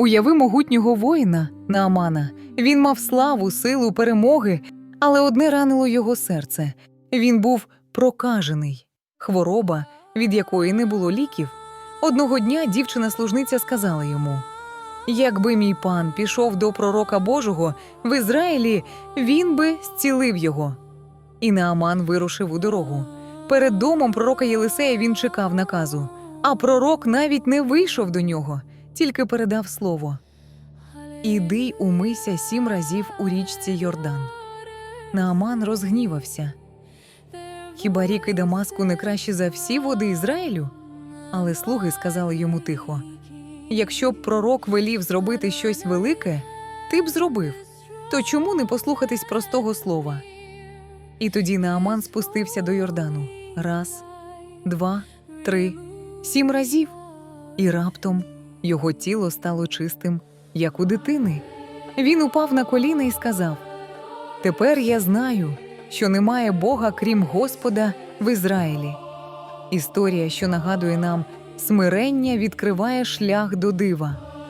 Уяви могутнього воїна Наамана. Він мав славу, силу, перемоги, але одне ранило його серце. Він був прокажений, хвороба, від якої не було ліків. Одного дня дівчина-служниця сказала йому: Якби мій пан пішов до пророка Божого в Ізраїлі, він би зцілив його. І Нааман вирушив у дорогу. Перед домом пророка Єлисея він чекав наказу, а пророк навіть не вийшов до нього, тільки передав слово: Іди умийся сім разів у річці Йордан. Нааман розгнівався. Хіба ріки Дамаску не кращі за всі води Ізраїлю? Але слуги сказали йому тихо: якщо б пророк велів зробити щось велике, ти б зробив. То чому не послухатись простого слова? І тоді Нааман спустився до Йордану раз, два, три, сім разів, і раптом його тіло стало чистим, як у дитини. Він упав на коліна і сказав: Тепер я знаю, що немає Бога, крім Господа в Ізраїлі. Історія, що нагадує нам, смирення відкриває шлях до дива.